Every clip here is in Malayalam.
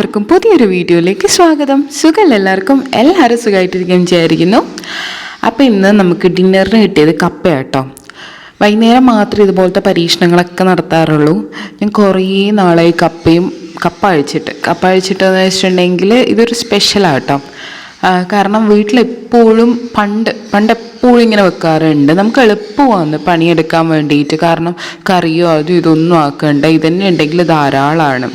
എല്ലാവർക്കും പുതിയൊരു വീഡിയോയിലേക്ക് സ്വാഗതം. സുഖം എല്ലാവർക്കും? എല്ലാവരും സുഖമായിട്ടിരിക്കുകയും വിചാരിക്കുന്നു അപ്പോൾ ഇന്ന് നമുക്ക് ഡിന്നറിന് കിട്ടിയത് കപ്പ കേട്ടോ വൈകുന്നേരം മാത്രമേ ഇതുപോലത്തെ പരീക്ഷണങ്ങളൊക്കെ നടത്താറുള്ളൂ. ഞാൻ കുറേ നാളായി കപ്പയും കപ്പ അഴിച്ചിട്ട്. കപ്പ അഴിച്ചിട്ടെന്ന് വെച്ചിട്ടുണ്ടെങ്കിൽ ഇതൊരു സ്പെഷ്യലാട്ടോ കാരണം വീട്ടിലെപ്പോഴും പണ്ട് പണ്ട് എപ്പോഴും ഇങ്ങനെ വെക്കാറുണ്ട്. നമുക്ക് എളുപ്പമാണ് പണിയെടുക്കാൻ വേണ്ടിയിട്ട്. കാരണം കറിയോ അതും ഇതൊന്നും ആക്കണ്ട. ഇതന്നെ ഉണ്ടെങ്കിൽ ധാരാളമാണ്.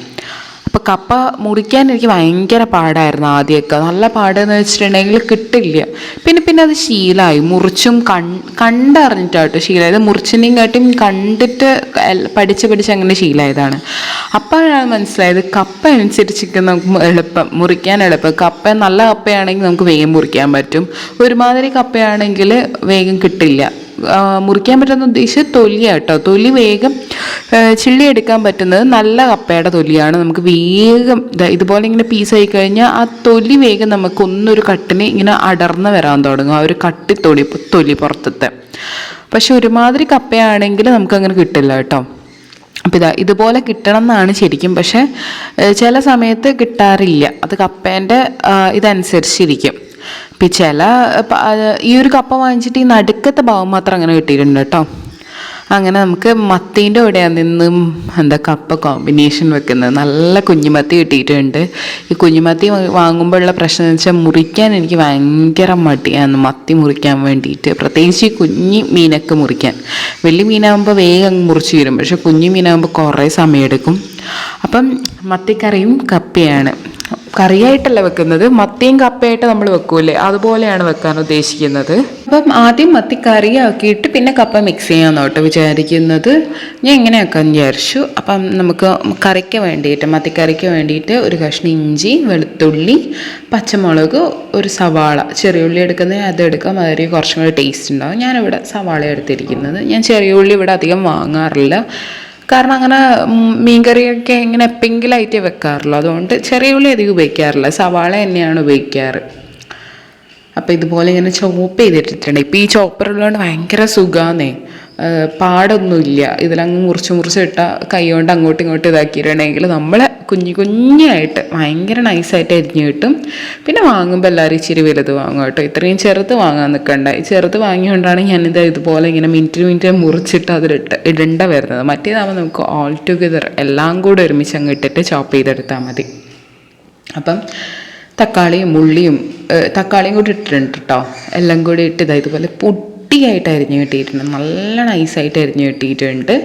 അപ്പോൾ കപ്പ മുറിക്കാൻ എനിക്ക് ഭയങ്കര പാടായിരുന്നു ആദ്യമൊക്കെ. നല്ല പാടെന്ന് വെച്ചിട്ടുണ്ടെങ്കിൽ കിട്ടില്ല. പിന്നെ പിന്നെ അത് ശീലമായി മുറിച്ചും കൺ കണ്ടറിഞ്ഞിട്ടാട്ടോ ശീലമായത് മുറിച്ചിനെയും കാട്ടും കണ്ടിട്ട് പഠിച്ച് പഠിച്ച് അങ്ങനെ ശീലമായതാണ് അപ്പോഴാണ് മനസ്സിലായത് കപ്പ അനുസരിച്ചൊക്കെ നമുക്ക് എളുപ്പം. മുറിക്കാൻ എളുപ്പം. കപ്പ നല്ല കപ്പയാണെങ്കിൽ നമുക്ക് വേഗം മുറിക്കാൻ പറ്റും. ഒരുമാതിരി കപ്പയാണെങ്കിൽ വേഗം കിട്ടില്ല. മുറിക്കാൻ പറ്റുന്ന ഉദ്ദേശിച്ച് തൊലിയാട്ടോ. തൊലി വേഗം ചിള്ളി എടുക്കാൻ പറ്റുന്നത് നല്ല കപ്പയുടെ തൊലിയാണ്. നമുക്ക് വേഗം ഇതുപോലെ ഇങ്ങനെ പീസായി കഴിഞ്ഞാൽ ആ തൊലി വേഗം നമുക്ക് ഒന്നൊരു കട്ടിന് ഇങ്ങനെ അടർന്ന് വരാൻ തുടങ്ങും. ആ ഒരു കട്ടി തൊലി തൊലി പുറത്തത്തെ. പക്ഷെ ഒരുമാതിരി കപ്പയാണെങ്കിൽ നമുക്കങ്ങനെ കിട്ടില്ല കേട്ടോ. അപ്പോൾ ഇതാ ഇതുപോലെ കിട്ടണം എന്നാണ് ശരിക്കും. പക്ഷേ ചില സമയത്ത് കിട്ടാറില്ല. അത് കപ്പേന്റെ ഇതനുസരിച്ചിരിക്കും. ഇപ്പം ചില ഈ ഒരു കപ്പ വാങ്ങിച്ചിട്ട് ഈ നടുക്കത്തെ ഭാഗം മാത്രം അങ്ങനെ കിട്ടിയിട്ടുണ്ട് കേട്ടോ. അങ്ങനെ നമുക്ക് മത്തീന്റെ കൂടെയാണ് നിന്നും എന്താ കപ്പ കോമ്പിനേഷൻ വെക്കുന്നത്. നല്ല കുഞ്ഞുമത്തി കിട്ടിയിട്ടുണ്ട്. ഈ കുഞ്ഞുമത്തി വാങ്ങുമ്പോഴുള്ള പ്രശ്നം എന്ന് വെച്ചാൽ മുറിക്കാൻ എനിക്ക് ഭയങ്കര മടിയാണ് മത്തി മുറിക്കാൻ വേണ്ടിയിട്ട്. പ്രത്യേകിച്ച് ഈ കുഞ്ഞി മീനൊക്കെ മുറിക്കാൻ. വലിയ മീനാകുമ്പോൾ വേഗം മുറിച്ച് വരും പക്ഷെ കുഞ്ഞു മീനാകുമ്പോൾ കുറേ സമയമെടുക്കും അപ്പം മത്തിക്കറിയും കപ്പയാണ്. കറിയായിട്ടല്ല വെക്കുന്നത്. മത്തിയും കപ്പയായിട്ട് നമ്മൾ വെക്കൂലേ അതുപോലെയാണ് വെക്കാൻ ഉദ്ദേശിക്കുന്നത്. അപ്പം ആദ്യം മത്തിക്കറി ആക്കിയിട്ട് പിന്നെ കപ്പ മിക്സ് ചെയ്യാന്ന് കേട്ടോ വിചാരിക്കുന്നത്. ഞാൻ എങ്ങനെയാക്കാന്ന് വിചാരിച്ചു. അപ്പം നമുക്ക് കറിക്ക് വേണ്ടിയിട്ട് മത്തിക്കറിക്ക് വേണ്ടിയിട്ട് ഒരു കഷ്ണം ഇഞ്ചി വെളുത്തുള്ളി പച്ചമുളക് ഒരു സവാള. ചെറിയ ഉള്ളി എടുക്കുന്നത് അത് എടുക്കാം. അതിൽ കുറച്ചും കൂടി ടേസ്റ്റ് ഉണ്ടാവും. ഞാനിവിടെ സവാള എടുത്തിരിക്കുന്നത്. ഞാൻ ചെറിയ ഉള്ളി ഇവിടെ അധികം വാങ്ങാറില്ല. കാരണം അങ്ങനെ മീൻ മീൻകറിയൊക്കെ ഇങ്ങനെ എപ്പെങ്കിലും ആയിട്ടേ വെക്കാറുള്ളൂ അതുകൊണ്ട് ചെറിയ ഉള്ളി അധികം ഉപയോഗിക്കാറില്ല. സവാള തന്നെയാണ് ഉപയോഗിക്കാറ്. അപ്പോൾ ഇതുപോലെ ഇങ്ങനെ ചോപ്പ് ചെയ്തിട്ടിട്ടുണ്ട്. ഇപ്പോൾ ഈ ചോപ്പർ ഉള്ളതുകൊണ്ട് ഭയങ്കര സുഖമാന്നേ പാടൊന്നുമില്ല. ഇതിലങ്ങ് മുറിച്ച് മുറിച്ച് ഇട്ടാൽ കൈ കൊണ്ട് അങ്ങോട്ടും ഇങ്ങോട്ടും ഇതാക്കിയിട്ടുണ്ടെങ്കിൽ നമ്മൾ കുഞ്ഞു കുഞ്ഞായിട്ട് ഭയങ്കര നൈസായിട്ട് അരിഞ്ഞ് കിട്ടും. പിന്നെ വാങ്ങുമ്പോൾ എല്ലാവരും ഇച്ചിരി വലുത് വാങ്ങും കേട്ടോ. ഇത്രയും ചെറുത് വാങ്ങാൻ നിൽക്കണ്ട ഈ ചെറുത് വാങ്ങിയോണ്ടാണ് ഞാനിത് ഇതുപോലെ ഇങ്ങനെ മിനിറ്റ് മിനിറ്റ് മുറിച്ചിട്ട് അതിലിട്ട് ഇടേണ്ട വരുന്നത്. മറ്റേതാകുമ്പോൾ നമുക്ക് ഓൾ ടുഗദർ എല്ലാം കൂടെ ഒരുമിച്ച് അങ്ങ് ഇട്ടിട്ട് ചോപ്പ് ചെയ്തെടുത്താൽ മതി. അപ്പം തക്കാളിയും ഉള്ളിയും തക്കാളിയും കൂടി ഇട്ടിട്ടുണ്ട് കേട്ടോ എല്ലാം കൂടി ഇട്ട് ഇതാ ഇതുപോലെ പൊട്ടിയായിട്ട് അരിഞ്ഞു കിട്ടിയിട്ടുണ്ട് നല്ല നൈസായിട്ട് അരിഞ്ഞു കിട്ടിയിട്ടുണ്ട്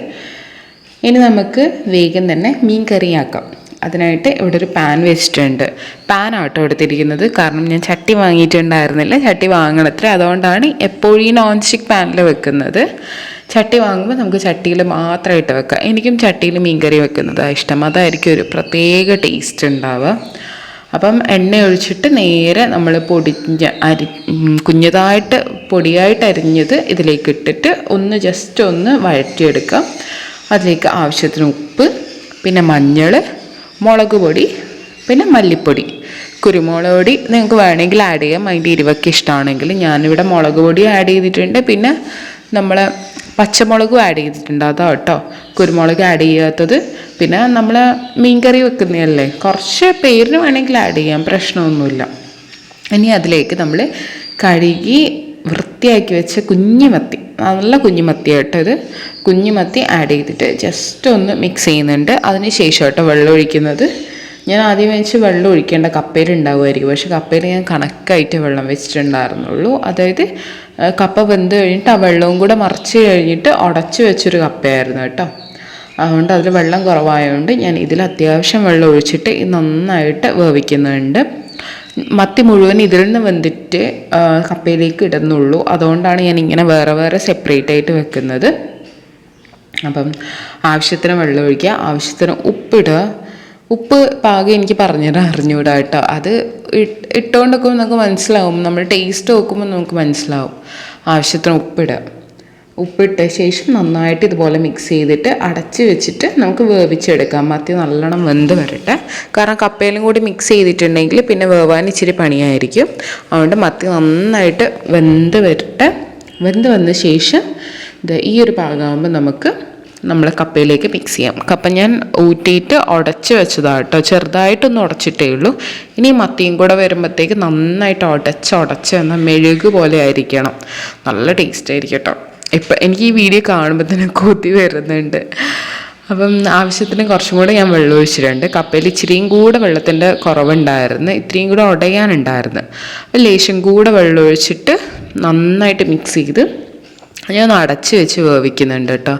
ഇനി നമുക്ക് വേഗം തന്നെ മീൻ കറിയാക്കാം അതിനായിട്ട് ഇവിടെ ഒരു പാൻ വെച്ചിട്ടുണ്ട്. പാൻ ആട്ടോ എടുത്തിരിക്കുന്നത്. കാരണം ഞാൻ ചട്ടി വാങ്ങിയിട്ടുണ്ടായിരുന്നില്ല. ചട്ടി വാങ്ങണത്ര. അതുകൊണ്ടാണ് എപ്പോഴും ഈ നോൺ സ്റ്റിക്ക് പാനിൽ വെക്കുന്നത്. ചട്ടി വാങ്ങുമ്പോൾ നമുക്ക് ചട്ടിയിൽ മാത്രമായിട്ട് വെക്കാം. എനിക്കും ചട്ടിയിൽ മീൻകറി വെക്കുന്നതാണ് ഇഷ്ടം. അതായിരിക്കും ഒരു പ്രത്യേക ടേസ്റ്റ് ഉണ്ടാവുക. അപ്പം എണ്ണ ഒഴിച്ചിട്ട് നേരെ നമ്മൾ പൊടിഞ്ഞ അരി കുഞ്ഞതായിട്ട് പൊടിയായിട്ട് അരിഞ്ഞത് ഇതിലേക്ക് ഇട്ടിട്ട് ഒന്ന് ജസ്റ്റ് ഒന്ന് വഴറ്റിയെടുക്കാം. അതിലേക്ക് ആവശ്യത്തിന് ഉപ്പ് പിന്നെ മഞ്ഞൾ മുളക് പൊടി പിന്നെ മല്ലിപ്പൊടി. കുരുമുളക് പൊടി നിങ്ങൾക്ക് വേണമെങ്കിൽ ആഡ് ചെയ്യാം. അതിന്റെ ഇരുവൊക്കെ ഇഷ്ടമാണെങ്കിൽ ഞാനിവിടെ മുളക് പൊടി ആഡ് ചെയ്തിട്ടുണ്ട്. പിന്നെ നമ്മൾ പച്ചമുളകും ആഡ് ചെയ്തിട്ടുണ്ട്. കേട്ടോ. കുരുമുളക് ആഡ് ചെയ്യാത്തത്. പിന്നെ നമ്മൾ മീൻകറി വെക്കുന്നതല്ലേ? കുറച്ച് പേരിന് വേണമെങ്കിൽ ആഡ് ചെയ്യാം. പ്രശ്നമൊന്നുമില്ല. ഇനി അതിലേക്ക് നമ്മൾ കഴുകി വൃത്തിയാക്കി വെച്ച കുഞ്ഞിമത്തി. നല്ല കുഞ്ഞിമത്തി കേട്ടോ ഇത്. കുഞ്ഞിമത്തി ആഡ് ചെയ്തിട്ട് ജസ്റ്റ് ഒന്ന് മിക്സ് ചെയ്യുന്നുണ്ട്. അതിന് ശേഷം കേട്ടോ വെള്ളം ഒഴിക്കുന്നത്. ഞാൻ ആദ്യം വെച്ച് വെള്ളം ഒഴിക്കേണ്ട കപ്പയിൽ ഉണ്ടാവുമായിരിക്കും. പക്ഷെ കപ്പയിൽ ഞാൻ കണക്കായിട്ട് വെള്ളം വെച്ചിട്ടുണ്ടായിരുന്നുള്ളൂ. അതായത് കപ്പ വെന്ത് കഴിഞ്ഞിട്ട് ആ വെള്ളവും കൂടെ മറിച്ച് കഴിഞ്ഞിട്ട് ഉടച്ച് വെച്ചൊരു കപ്പയായിരുന്നു കേട്ടോ. അതുകൊണ്ട് അതിൽ വെള്ളം കുറവായതുകൊണ്ട് ഞാൻ ഇതിൽ അത്യാവശ്യം വെള്ളം ഒഴിച്ചിട്ട് നന്നായിട്ട് വേവിക്കുന്നുണ്ട്. മത്തി മുഴുവൻ ഇതിൽ നിന്ന് വെന്തിട്ട് കപ്പയിലേക്ക് ഇടുന്നുള്ളൂ. അതുകൊണ്ടാണ് ഞാൻ ഇങ്ങനെ വേറെ വേറെ സെപ്പറേറ്റ് ആയിട്ട് വെക്കുന്നത്. അപ്പം ആവശ്യത്തിന് വെള്ളം ഒഴിക്കുക ആവശ്യത്തിന് ഉപ്പിടുക ഉപ്പ് പാകം എനിക്ക് പറഞ്ഞിട്ട് അറിഞ്ഞുകൂടാ കേട്ടോ. അത് ഇട്ട് ഇട്ടുകൊണ്ട് നോക്കുമ്പോൾ നമുക്ക് മനസ്സിലാവും. നമ്മൾ ടേസ്റ്റ് നോക്കുമ്പോൾ നമുക്ക് മനസ്സിലാവും. ആവശ്യത്തിന് ഉപ്പിടുക ഉപ്പിട്ട ശേഷം നന്നായിട്ട് ഇതുപോലെ മിക്സ് ചെയ്തിട്ട് അടച്ച് വെച്ചിട്ട് നമുക്ക് വേവിച്ചെടുക്കാം. മത്തി നല്ലോണം വെന്ത് വരട്ടെ. കാരണം കപ്പയിലും കൂടി മിക്സ് ചെയ്തിട്ടുണ്ടെങ്കിൽ പിന്നെ വേവാൻ ഇച്ചിരി പണിയായിരിക്കും. അതുകൊണ്ട് മത്തി നന്നായിട്ട് വെന്ത് വരട്ടെ. വെന്ത് വന്ന ശേഷം ഇത് ഈ ഒരു പാകമാകുമ്പോൾ നമുക്ക് നമ്മൾ കപ്പയിലേക്ക് മിക്സ് ചെയ്യാം. കപ്പ ഞാൻ ഊറ്റിയിട്ട് ഉടച്ച് വെച്ചതാണ് കേട്ടോ ചെറുതായിട്ടൊന്ന് ഉടച്ചിട്ടേ ഉള്ളൂ. ഇനി മത്തിയും കൂടെ വരുമ്പോഴത്തേക്ക് നന്നായിട്ട് ഉടച്ച് ഉടച്ച് എന്ന മെഴുക് പോലെ ആയിരിക്കണം. നല്ല ടേസ്റ്റ് ആയിരിക്കും കേട്ടോ ഇപ്പം എനിക്ക് ഈ വീഡിയോ കാണുമ്പോൾ തന്നെ കൊതി വരുന്നുണ്ട്. അപ്പം ആവശ്യത്തിന് കുറച്ചും കൂടെ ഞാൻ വെള്ളം ഒഴിച്ചിട്ടുണ്ട്. കപ്പയിൽ ഇച്ചിരിയും കൂടെ വെള്ളത്തിന്റെ കുറവുണ്ടായിരുന്നു. ഇത്രയും കൂടെ ഉടയാനുണ്ടായിരുന്നു. അപ്പം ലേശം കൂടെ വെള്ളം ഒഴിച്ചിട്ട് നന്നായിട്ട് മിക്സ് ചെയ്ത് ഞാൻ അടച്ച് വെച്ച് വേവിക്കുന്നുണ്ട് കേട്ടോ.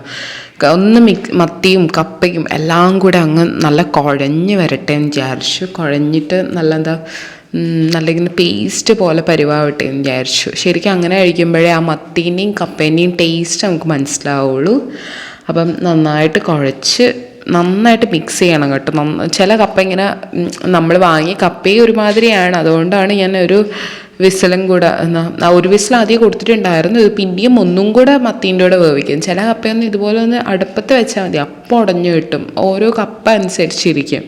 ഒന്ന് മിക് മത്തിയും കപ്പയും എല്ലാം കൂടെ അങ്ങ് നല്ല കുഴഞ്ഞ് വരട്ടെ എന്ന് വിചാരിച്ചു. കുഴഞ്ഞിട്ട് നല്ല എന്താ നല്ല ഇങ്ങനെ പേസ്റ്റ് പോലെ പരിവാവട്ടെ എന്ന് വിചാരിച്ചു. ശരിക്കും അങ്ങനെ കഴിക്കുമ്പോഴേ ആ മത്തീന്റെയും കപ്പേന്റെയും ടേസ്റ്റ് നമുക്ക് മനസ്സിലാവുള്ളൂ. അപ്പം നന്നായിട്ട് കുഴച്ച് നന്നായിട്ട് മിക്സ് ചെയ്യണം കേട്ടോ. ചില കപ്പ ഇങ്ങനെ നമ്മൾ വാങ്ങിയ കപ്പയും ഒരുമാതിരിയാണ്. അതുകൊണ്ടാണ് ഞാൻ ഒരു വിസിലും കൂടെ എന്നാ ഒരു വിസിൽ ആദ്യം കൊടുത്തിട്ടുണ്ടായിരുന്നു. ഇത് പിന്നെയും ഒന്നും കൂടെ മത്തീന്റെ കൂടെ വേവിക്കും. ചില കപ്പയൊന്നും ഇതുപോലെ ഒന്ന് അടുപ്പത്ത് വെച്ചാൽ മതി. അപ്പം ഉടഞ്ഞു കിട്ടും. ഓരോ കപ്പ അനുസരിച്ചിരിക്കും.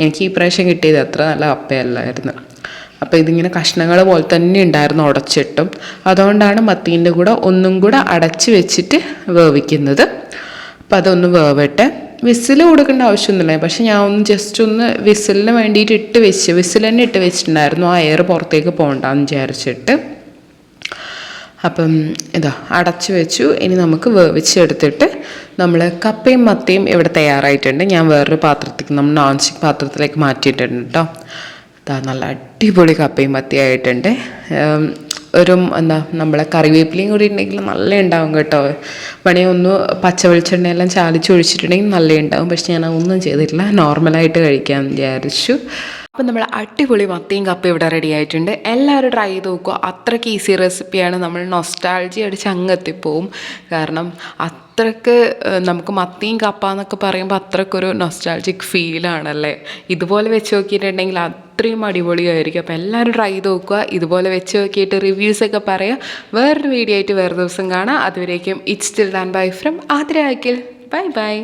എനിക്ക് ഈ പ്രാവശ്യം കിട്ടിയത് അത്ര നല്ല കപ്പയല്ലായിരുന്നു. അപ്പോൾ ഇതിങ്ങനെ കഷ്ണങ്ങൾ പോലെ തന്നെ ഉണ്ടായിരുന്നു ഉടച്ചിട്ടും. അതുകൊണ്ടാണ് മത്തീന്റെ കൂടെ ഒന്നും കൂടെ അടച്ച് വെച്ചിട്ട് വേവിക്കുന്നത്. അപ്പോൾ അതൊന്ന് വേവട്ടെ. വിസിൽ കൊടുക്കേണ്ട ആവശ്യമൊന്നുമില്ല. പക്ഷെ ഞാൻ ഒന്ന് ജസ്റ്റ് ഒന്ന് വിസിലിന് വേണ്ടിയിട്ട് ഇട്ട് വെച്ച് വിസിൽ തന്നെ ഇട്ട് വെച്ചിട്ടുണ്ടായിരുന്നു. ആ എയർ പുറത്തേക്ക് പോകണ്ടെന്ന് വിചാരിച്ചിട്ട്. അപ്പം ഇതാ അടച്ചു വെച്ചു. ഇനി നമുക്ക് വേവിച്ചെടുത്തിട്ട് നമ്മൾ കപ്പയും മത്തയും ഇവിടെ തയ്യാറായിട്ടുണ്ട്. ഞാൻ വേറൊരു പാത്രത്തിൽ നമ്മൾ നോൺ പാത്രത്തിലേക്ക് മാറ്റിയിട്ടുണ്ട് കേട്ടോ ഇതാ നല്ല അടിപൊളി കപ്പയും മത്തിയായിട്ടുണ്ട് ഒരു എന്താ നമ്മളെ കറിവേപ്പിലയും കൂടി ഉണ്ടെങ്കിൽ നല്ല ഉണ്ടാവും കേട്ടോ. വേണമെങ്കിൽ ഒന്ന് പച്ച വെളിച്ചെണ്ണയെല്ലാം ചാലിച്ച് ഒഴിച്ചിട്ടുണ്ടെങ്കിൽ നല്ല ഉണ്ടാവും പക്ഷെ ഞാൻ ഒന്നും ചെയ്തിട്ടില്ല. നോർമലായിട്ട് കഴിക്കാൻ വിചാരിച്ചു. അപ്പം നമ്മൾ അടിപൊളി മത്തിയും കപ്പ് ഇവിടെ റെഡി ആയിട്ടുണ്ട്. എല്ലാവരും ട്രൈ ചെയ്ത് നോക്കുക. അത്രയ്ക്ക് ഈസി റെസിപ്പിയാണ് നമ്മൾ നൊസ്റ്റാൾജി അടിച്ച് അങ്ങെത്തിപ്പോവും കാരണം അത്രയ്ക്ക് ഏഹ്, നമുക്ക് മത്തിയും കപ്പ എന്നൊക്കെ പറയുമ്പോൾ അത്രയ്ക്കൊരു നൊസ്റ്റാൾജിക് ഫീലാണല്ലേ ഇതുപോലെ വെച്ച് നോക്കിയിട്ടുണ്ടെങ്കിൽ അത്രയും അടിപൊളിയായിരിക്കും. അപ്പോൾ എല്ലാവരും ട്രൈ ചെയ്ത് നോക്കുക. ഇതുപോലെ വെച്ച് നോക്കിയിട്ട് റിവ്യൂസൊക്കെ പറയാം. വേറൊരു വീഡിയോ ആയിട്ട് വേറെ ദിവസം കാണാം. അതുവരേക്കും it's still than bye from Athira bye bye